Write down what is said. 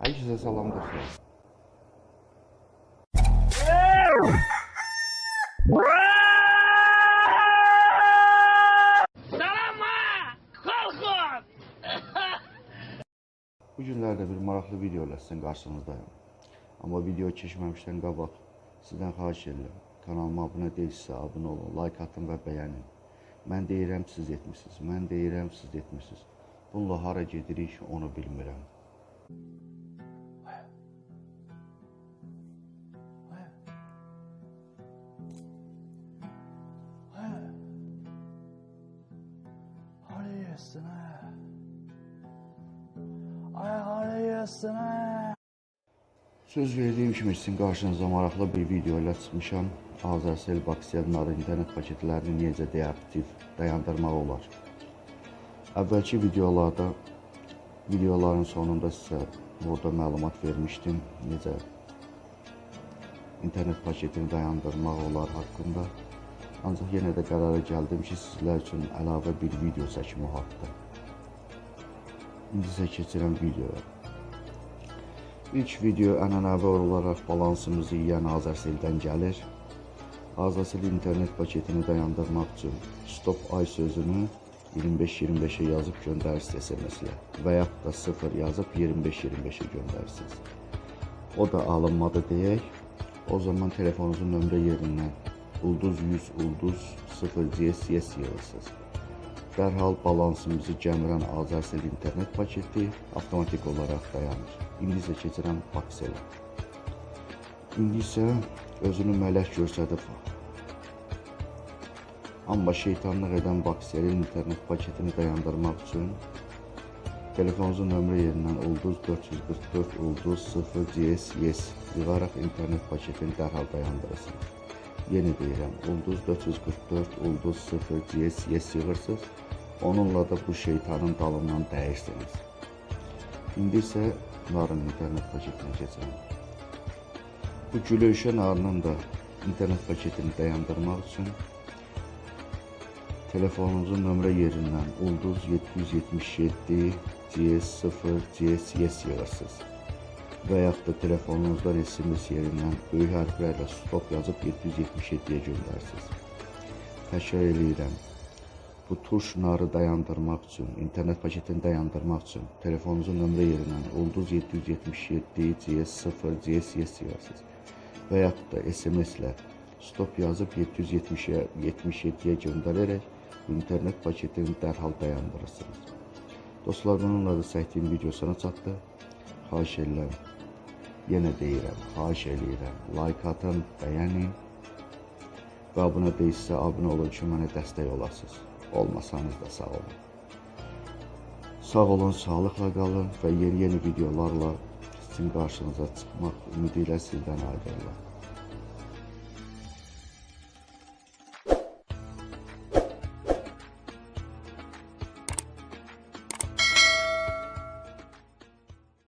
Herkese salam dostlar. Bu günlerde bir maraqlı video ilə sizin qarşınızdayım. Amma video keçməmişdən qabaq sizdən xahiş edirəm. Kanalıma abunə deyilsə, abunə olun, like atın və bəyənin. Mən deyirəm, siz etmisiniz. Mən deyirəm, siz etmisiniz. Bununla hara gedirik, onu bilmirəm. Harry'sine. Ay Harry'sine. Söz verdiyim kimi sizin qarşınıza maraqlı bir video ilə çıxmışam. Azərcell Baksiyadların internet paketlərini necə deaktiv dayandırmaq olar. Əvvəlki videolarda videoların sonunda sizə burada məlumat vermişdim necə internet paketini dayandırmaq olar haqqında. Ancaq yenə də qərara gəldim ki, sizlər üçün əlavə bir video çəkim o haqda. İndi isə keçirəm videoya. İlk video ənənəvi olaraq balansımızı yeyən Azərseldən gəlir. Azərsel internet paketini dayandırmaq üçün stop ay sözünü 25-25-ə yazıb göndərirsiniz SMS-lə və yaxud da 0 yazıb 25-25-ə göndərirsiniz. O da alınmadı deyək. O zaman telefonunuzun nömrə yerindən ulduz 100 ulduz 0 CS yığırsınız. Dərhal balansımızı gəmirən Azərcell internet paketi avtomatik olaraq dayanır. İndi isə keçirəm Bakselə. İndi isə özünü mələk göstərib. Amma şeytanlıq edən Bakselin internet paketini dayandırmaq üçün telefonunuzun nömrə yerindən ulduz 444 ulduz 0 CS yes yığaraq internet paketini dərhal dayandırırsınız. Yenə deyirəm, ulduz 444 ulduz 0 CS yes yığırsınız. Onunla da bu şeytanın dalından dəyirsiniz. İndi isə narın internet paketinə keçirəm. Bu gülüşə narının da internet paketini dayandırmaq üçün telefonunuzun nömrə yerindən ulduz 777 CS0 CS yes yığırsınız. Və yaxud da telefonunuzdan SMS yerindən böyük hərflərlə stop yazıb 777-yə göndərsiniz. Təkrar eləyirəm. Bu tuş narı dayandırmaq üçün, internet paketini dayandırmaq üçün telefonunuzun nömrə yerindən ulduz 777 CS0 CS yes yığırsınız. Və yaxud da SMS-lə stop yazıb 770-yə 77-yə göndərərək internet paketini dərhal dayandırırsınız. Dostlar, bununla da çəkdiyim video sona çatdı. Xahiş edirəm. Yenə deyirəm, xahiş edirəm. Like atın, bəyənin və abunə deyilsə, abunə olun ki, mənə dəstək olasınız. Olmasanız da sağ olun. Sağ olun, sağlıqla qalın və yeni-yeni videolarla sizin qarşınıza çıxmaq ümidi ilə sizdən ayrılırlar.